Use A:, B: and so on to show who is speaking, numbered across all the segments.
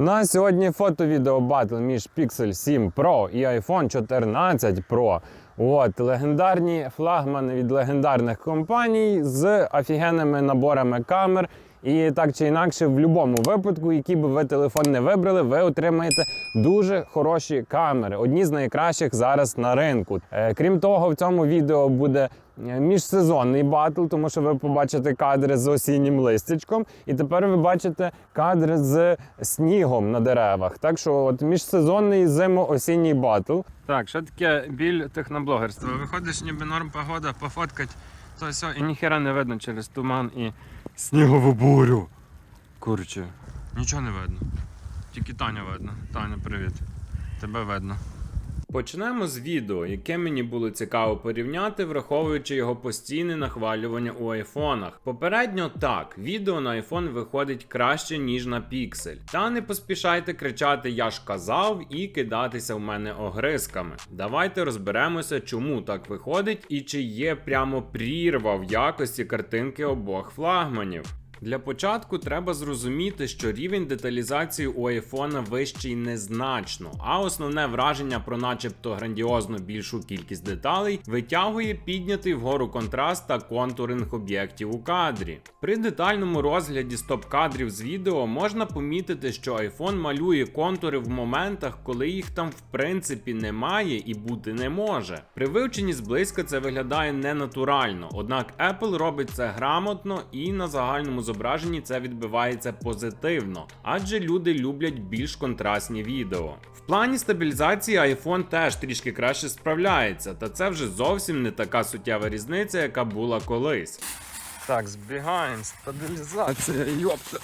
A: На сьогодні фото-відео батл між Pixel 7 Pro і iPhone 14 Pro. От легендарні флагмани від легендарних компаній з офігенними наборами камер. І так чи інакше, в будь-якому випадку, який би ви телефон не вибрали, ви отримаєте дуже хороші камери. Одні з найкращих зараз на ринку. Е, крім того, в цьому відео буде е, міжсезонний батл, тому що ви побачите кадри з осіннім листячком, і тепер ви бачите кадри з снігом на деревах. Так що, от міжсезонний зимо-осінній батл. Так, що таке біль техноблогерства? Виходиш, ніби норм погода, пофоткать все, і ніхера не видно через туман і снігову бурю. Курче, нічого не видно. Тільки Таня видно. Таня, привіт. Тебе видно. Почнемо з відео, яке мені було цікаво порівняти, враховуючи його постійне нахвалювання у айфонах. Попередньо так, відео на айфон виходить краще, ніж на піксель. Та не поспішайте кричати Я ж казав і кидатися в мене огризками. Давайте розберемося, чому так виходить і чи є прямо прірва в якості картинки обох флагманів. Для початку треба зрозуміти, що рівень деталізації у айфона вищий незначно, а основне враження про начебто грандіозно більшу кількість деталей витягує піднятий вгору контраст та контуринг об'єктів у кадрі. При детальному розгляді стоп-кадрів з відео можна помітити, що iPhone малює контури в моментах, коли їх там в принципі немає і бути не може. При вивченні зблизька це виглядає ненатурально, однак Apple робить це грамотно і на загальному зображенні це відбивається позитивно, адже люди люблять більш контрастні відео. В плані стабілізації iPhone теж трішки краще справляється, та це вже зовсім не така суттєва різниця, яка була колись. Так, збігаємо, стабілізація, йопта.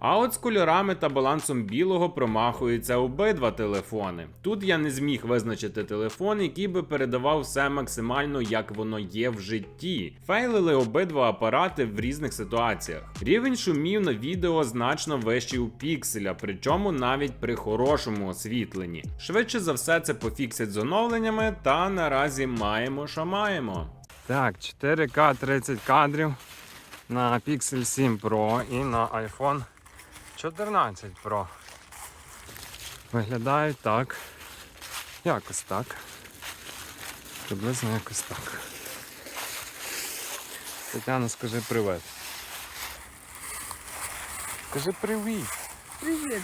A: А от з кольорами та балансом білого промахуються обидва телефони. Тут я не зміг визначити телефон, який би передавав все максимально як воно є в житті. Фейлили обидва апарати в різних ситуаціях. Рівень шумів на відео значно вищий у пікселя, причому навіть при хорошому освітленні. Швидше за все, це пофіксять з оновленнями, та наразі маємо, що маємо. Так, 4К 30 кадрів на Pixel 7 Pro і на iPhone 14 Pro. Виглядають так. Якось так. Приблизно якось так. Тетяна, скажи привіт. Скажи привіт.
B: Привіт.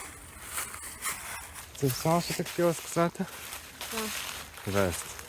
A: Це все, що ти хотіла сказати?
B: Так.
A: Жесть.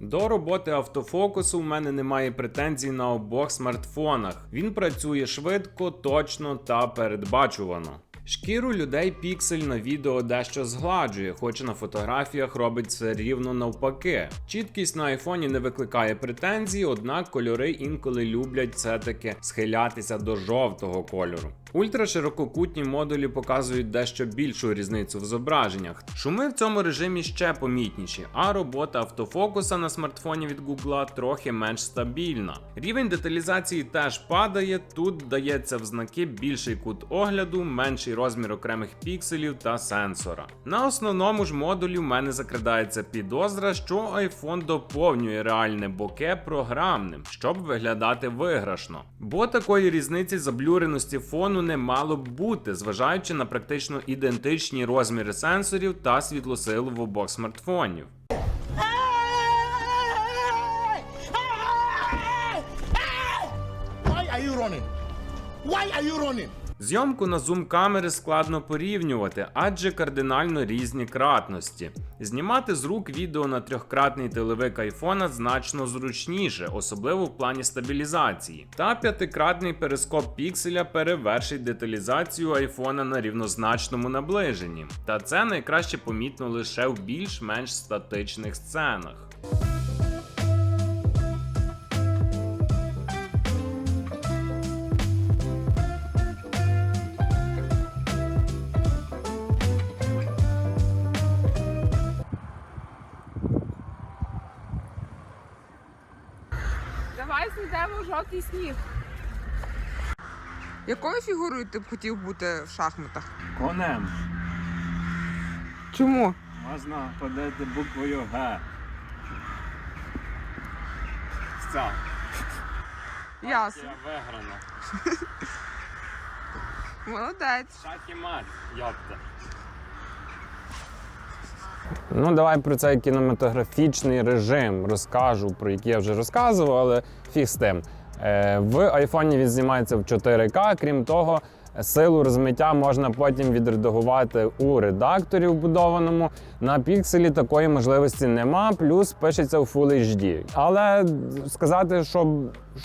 A: До роботи автофокусу в мене немає претензій на обох смартфонах. Він працює швидко, точно та передбачувано. Шкіру людей піксель на відео дещо згладжує, хоч на фотографіях робить все рівно навпаки. Чіткість на айфоні не викликає претензій, однак кольори інколи люблять все-таки схилятися до жовтого кольору. Ультраширококутні модулі показують дещо більшу різницю в зображеннях. Шуми в цьому режимі ще помітніші, а робота автофокуса на смартфоні від Google трохи менш стабільна. Рівень деталізації теж падає, тут дається в знаки більший кут огляду, менший розмір окремих пікселів та сенсора. На основному ж модулі в мене закрадається підозра, що iPhone доповнює реальне боке програмним, щоб виглядати виграшно. Бо такої різниці заблюреності фону не мало б бути, зважаючи на практично ідентичні розміри сенсорів та світлосилу в обох смартфонів.
C: Why are you running?
A: Зйомку на зум камери складно порівнювати, адже кардинально різні кратності. Знімати з рук відео на трьохкратний телевик айфона значно зручніше, особливо в плані стабілізації. Та п'ятикратний перископ пікселя перевершить деталізацію айфона на рівнозначному наближенні. Та це найкраще помітно лише в більш-менш статичних сценах.
B: Знайдемо жовтий сніг. Якою фігурою ти б хотів бути в шахматах?
A: Конем
B: Чому?
A: можна ходити буквою Г. Все.
B: Ясно.
A: виграно.
B: Молодець.
D: Шахімат, йопта. Ну, давай про цей кінематографічний режим розкажу, про який я вже розказував, але фіг з тим. Е, В айфоні він знімається в 4К. Крім того, силу розмиття можна потім відредагувати у редакторі вбудованому. На пікселі такої можливості нема, плюс пишеться в Full HD. Але сказати, що,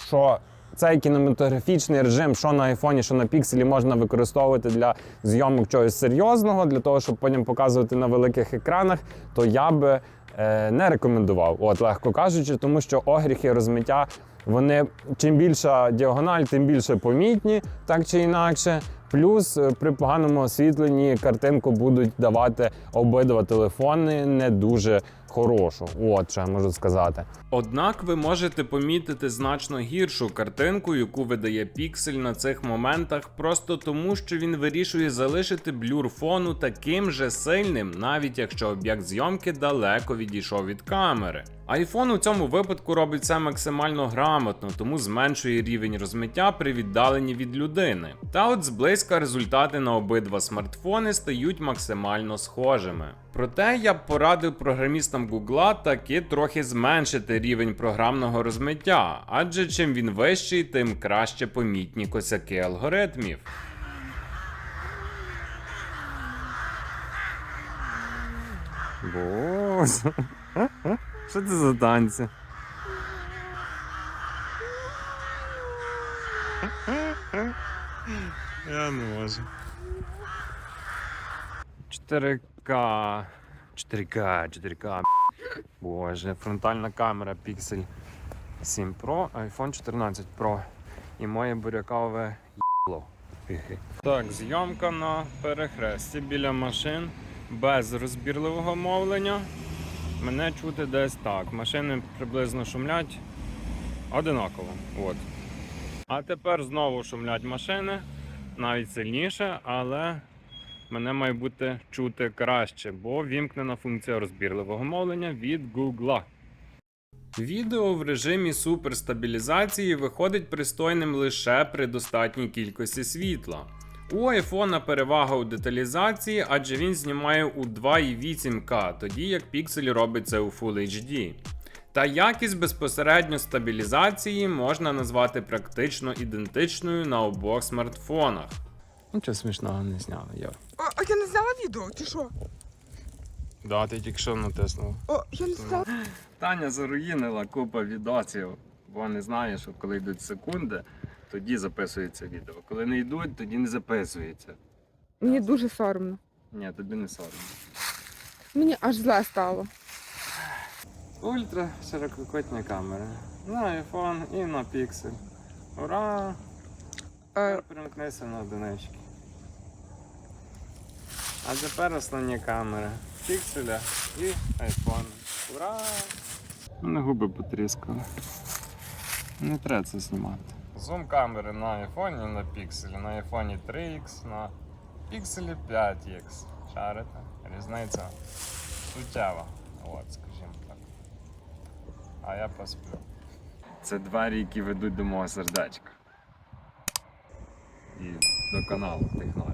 D: що цей кінематографічний режим, що на айфоні, що на пікселі, можна використовувати для зйомок чогось серйозного, для того, щоб потім показувати на великих екранах, то я би е, не рекомендував, от легко кажучи, тому що огріхи розмиття. Вони чим більша діагональ, тим більше помітні, так чи інакше. Плюс е, при поганому освітленні картинку будуть давати обидва телефони не дуже хорошу. От що я можу сказати.
A: Однак ви можете помітити значно гіршу картинку, яку видає піксель на цих моментах, просто тому, що він вирішує залишити блюр фону таким же сильним, навіть якщо об'єкт зйомки далеко відійшов від камери. iPhone у цьому випадку робить це максимально грамотно, тому зменшує рівень розмиття при віддаленні від людини. Та от зблизька результати на обидва смартфони стають максимально схожими. Проте я б порадив програмістам Google таки трохи зменшити рівень програмного розмиття, адже чим він вищий, тим краще помітні косяки алгоритмів.
D: Боже. Що це за танці? Я не можу. 4К. 4К, 4К. Боже, фронтальна камера Pixel 7 Pro, iPhone 14 Pro. І моє бурякове їбло. Так, зйомка на перехресті біля машин без розбірливого мовлення. Мене чути десь так. Машини приблизно шумлять одинаково. От. А тепер знову шумлять машини, навіть сильніше, але мене має бути чути краще, бо вімкнена функція розбірливого мовлення від Google.
A: Відео в режимі суперстабілізації виходить пристойним лише при достатній кількості світла. У iPhone перевага у деталізації, адже він знімає у 2,8К, тоді як Pixel робить це у Full HD. Та якість безпосередньо стабілізації можна назвати практично ідентичною на обох смартфонах.
D: Нічого смішного не зняли, Йор.
B: О, а я не зняла відео, чи що?
D: Да, ти тільки що натиснув.
B: О, я не зняла.
D: Таня заруїнила купа відосів, бо не знає, що коли йдуть секунди, тоді записується відео. Коли не йдуть, тоді не записується.
B: Мені дуже соромно.
D: Ні, тобі не соромно.
B: Мені аж зле стало.
D: Ультра ширококутні камери. На iPhone і на Pixel. Ура!
B: Е,
D: Перемкнися на одинички. А тепер основні камери. Пікселя і iPhone. Ура! Мене губи потріскали. Не треба це знімати. Зум камери на iPhone і на пікселі. На iPhone 3X, на пікселі 5X. Шарите? Різниця суттєва. От, скажімо так. А я посплю. Це двері, які ведуть до мого сердечка. І до каналу Технар.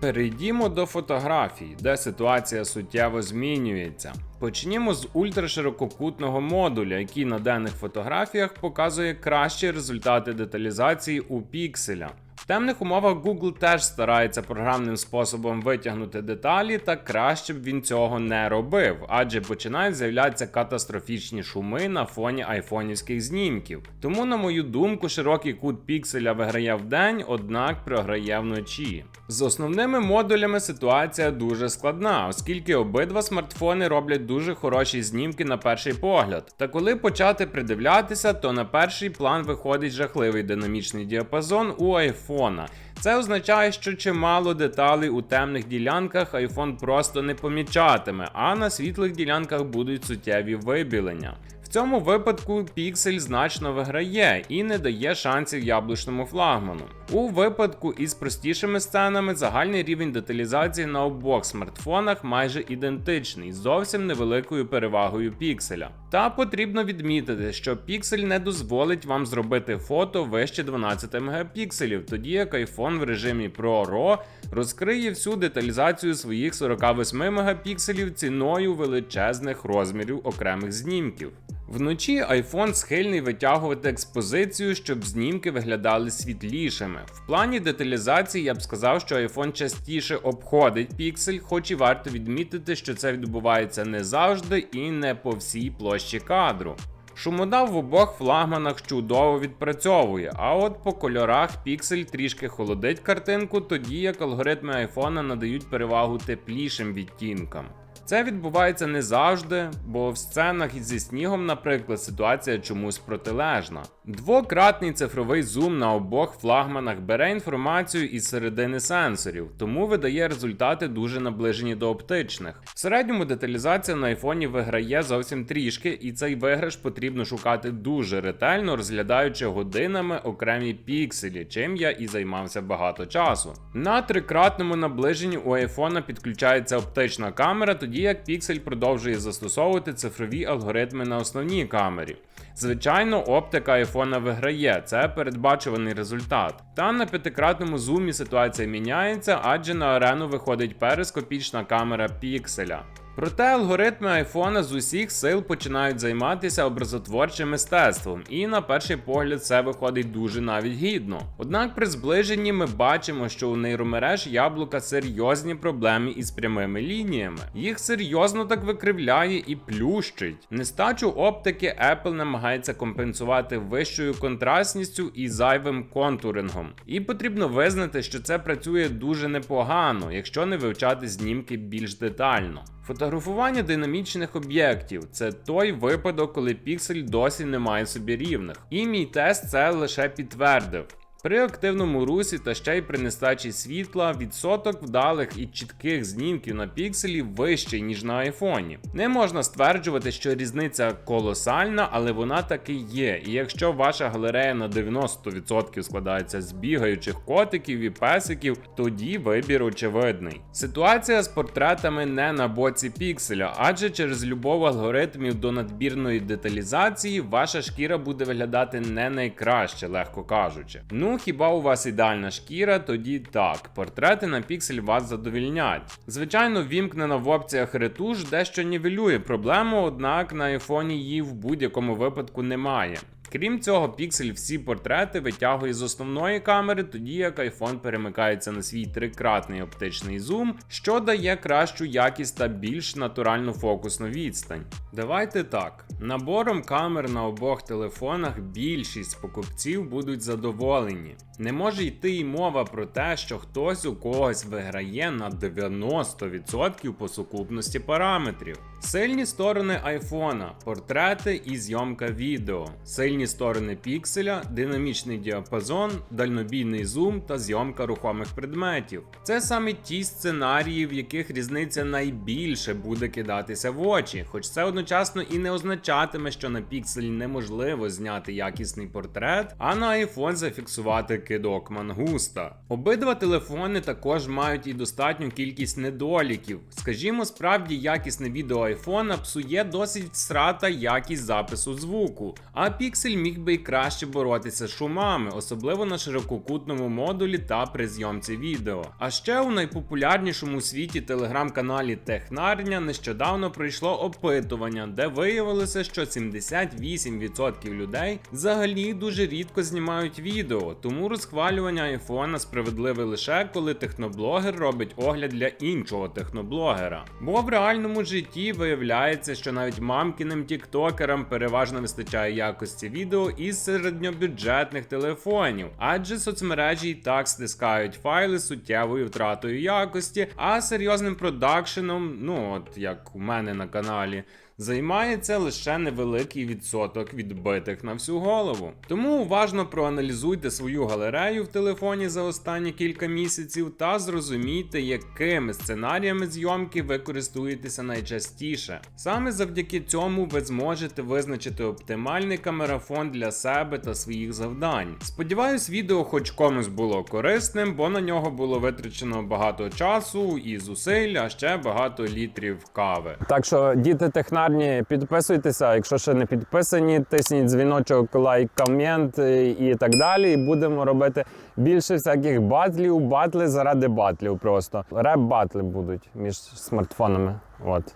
A: Перейдімо до фотографій, де ситуація суттєво змінюється. Почнімо з ультраширококутного модуля, який на денних фотографіях показує кращі результати деталізації у пікселя. В темних умовах Google теж старається програмним способом витягнути деталі, та краще б він цього не робив, адже починають з'являтися катастрофічні шуми на фоні айфонівських знімків. Тому, на мою думку, широкий кут пікселя виграє вдень, однак програє вночі. З основними модулями ситуація дуже складна, оскільки обидва смартфони роблять дуже хороші знімки на перший погляд. Та коли почати придивлятися, то на перший план виходить жахливий динамічний діапазон у айфона. Це означає, що чимало деталей у темних ділянках iPhone просто не помічатиме, а на світлих ділянках будуть суттєві вибілення. В цьому випадку Pixel значно виграє і не дає шансів яблучному флагману. У випадку із простішими сценами загальний рівень деталізації на обох смартфонах майже ідентичний, з зовсім невеликою перевагою пікселя. Та потрібно відмітити, що піксель не дозволить вам зробити фото вище 12 мегапікселів, тоді як iPhone в режимі Pro RAW розкриє всю деталізацію своїх 48 мегапікселів ціною величезних розмірів окремих знімків. Вночі iPhone схильний витягувати експозицію, щоб знімки виглядали світлішими. В плані деталізації я б сказав, що iPhone частіше обходить піксель, хоч і варто відмітити, що це відбувається не завжди і не по всій площі кадру. Шумодав в обох флагманах чудово відпрацьовує, а от по кольорах піксель трішки холодить картинку, тоді як алгоритми айфона надають перевагу теплішим відтінкам. Це відбувається не завжди, бо в сценах зі снігом, наприклад, ситуація чомусь протилежна. Двократний цифровий зум на обох флагманах бере інформацію із середини сенсорів, тому видає результати дуже наближені до оптичних. В середньому деталізація на айфоні виграє зовсім трішки, і цей виграш потрібно шукати дуже ретельно, розглядаючи годинами окремі пікселі, чим я і займався багато часу. На трикратному наближенні у айфона підключається оптична камера, тоді як піксель продовжує застосовувати цифрові алгоритми на основній камері. Звичайно, оптика айфона виграє, це передбачуваний результат. Та на п'ятикратному зумі ситуація міняється, адже на арену виходить перископічна камера пікселя. Проте алгоритми айфона з усіх сил починають займатися образотворчим мистецтвом, і на перший погляд це виходить дуже навіть гідно. Однак при зближенні ми бачимо, що у нейромереж яблука серйозні проблеми із прямими лініями. Їх серйозно так викривляє і плющить. Нестачу оптики Apple намагається компенсувати вищою контрастністю і зайвим контурингом. І потрібно визнати, що це працює дуже непогано, якщо не вивчати знімки більш детально. Фотографування динамічних об'єктів це той випадок, коли піксель досі не має собі рівних. І мій тест це лише підтвердив. При активному русі та ще й при нестачі світла відсоток вдалих і чітких знімків на пікселі вищий, ніж на айфоні. Не можна стверджувати, що різниця колосальна, але вона таки є. І якщо ваша галерея на 90% складається з бігаючих котиків і песиків, тоді вибір очевидний. Ситуація з портретами не на боці пікселя, адже через любов алгоритмів до надбірної деталізації ваша шкіра буде виглядати не найкраще, легко кажучи. Ну хіба у вас ідеальна шкіра, тоді так, портрети на піксель вас задовільнять. Звичайно, вімкнена в опціях ретуш дещо нівелює проблему, однак на айфоні її в будь-якому випадку немає. Крім цього, піксель всі портрети витягує з основної камери, тоді як iPhone перемикається на свій трикратний оптичний зум, що дає кращу якість та більш натуральну фокусну відстань. Давайте так. Набором камер на обох телефонах більшість покупців будуть задоволені. Не може йти й мова про те, що хтось у когось виграє на 90% по сукупності параметрів. Сильні сторони айфона, портрети і зйомка відео, сильні сторони пікселя, динамічний діапазон, дальнобійний зум та зйомка рухомих предметів. Це саме ті сценарії, в яких різниця найбільше буде кидатися в очі, хоч це одночасно і не означатиме, що на піксель неможливо зняти якісний портрет, а на iPhone зафіксувати кидок мангуста. Обидва телефони також мають і достатню кількість недоліків. Скажімо, справді якісне відео айфона псує досить всрата якість запису звуку, а піксель міг би й краще боротися з шумами, особливо на ширококутному модулі та при зйомці відео. А ще у найпопулярнішому у світі телеграм-каналі Технарня нещодавно пройшло опитування, де виявилося, що 78% людей взагалі дуже рідко знімають відео, тому розхвалювання айфона справедливе лише коли техноблогер робить огляд для іншого техноблогера. Бо в реальному житті виявляється, що навіть мамкіним тіктокерам переважно вистачає якості відео із середньобюджетних телефонів, адже соцмережі і так стискають файли суттєвою втратою якості, а серйозним продакшеном, ну от як у мене на каналі. Займається лише невеликий відсоток відбитих на всю голову. Тому уважно проаналізуйте свою галерею в телефоні за останні кілька місяців та зрозумійте, якими сценаріями зйомки ви користуєтеся найчастіше. Саме завдяки цьому ви зможете визначити оптимальний камерафон для себе та своїх завдань. Сподіваюсь, відео хоч комусь було корисним, бо на нього було витрачено багато часу і зусиль, а ще багато літрів кави.
D: Так що діти технарні
A: стрімярні. Підписуйтеся, якщо ще не підписані, тисніть дзвіночок, лайк, комент і, і так далі. І будемо робити більше всяких батлів, батли заради батлів просто. Реп-батли будуть між смартфонами. От.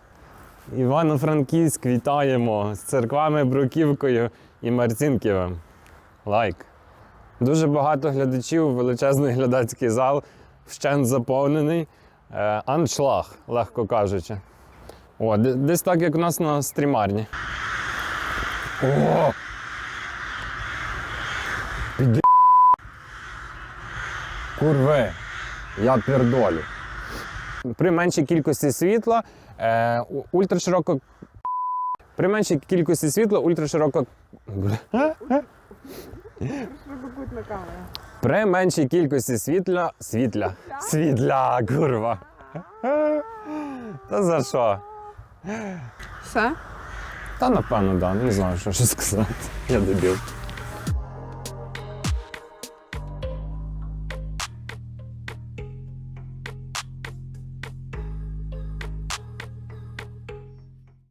A: Івано-Франківськ вітаємо з церквами Бруківкою і Марцінківим. Лайк. Дуже багато глядачів, величезний глядацький зал, вщент заповнений. Е, аншлаг, легко кажучи. О, десь так, як у нас на стрімарні. О! Піди. Курви, я пердолю. При меншій кількості світла е, ультрашироко. При меншій кількості світла ультрашироко. При меншій кількості світла. Світля. Світля, курва. Та за що?
B: Все?
A: Та напевно, да. Не знаю, що ще сказати. Я дебіл.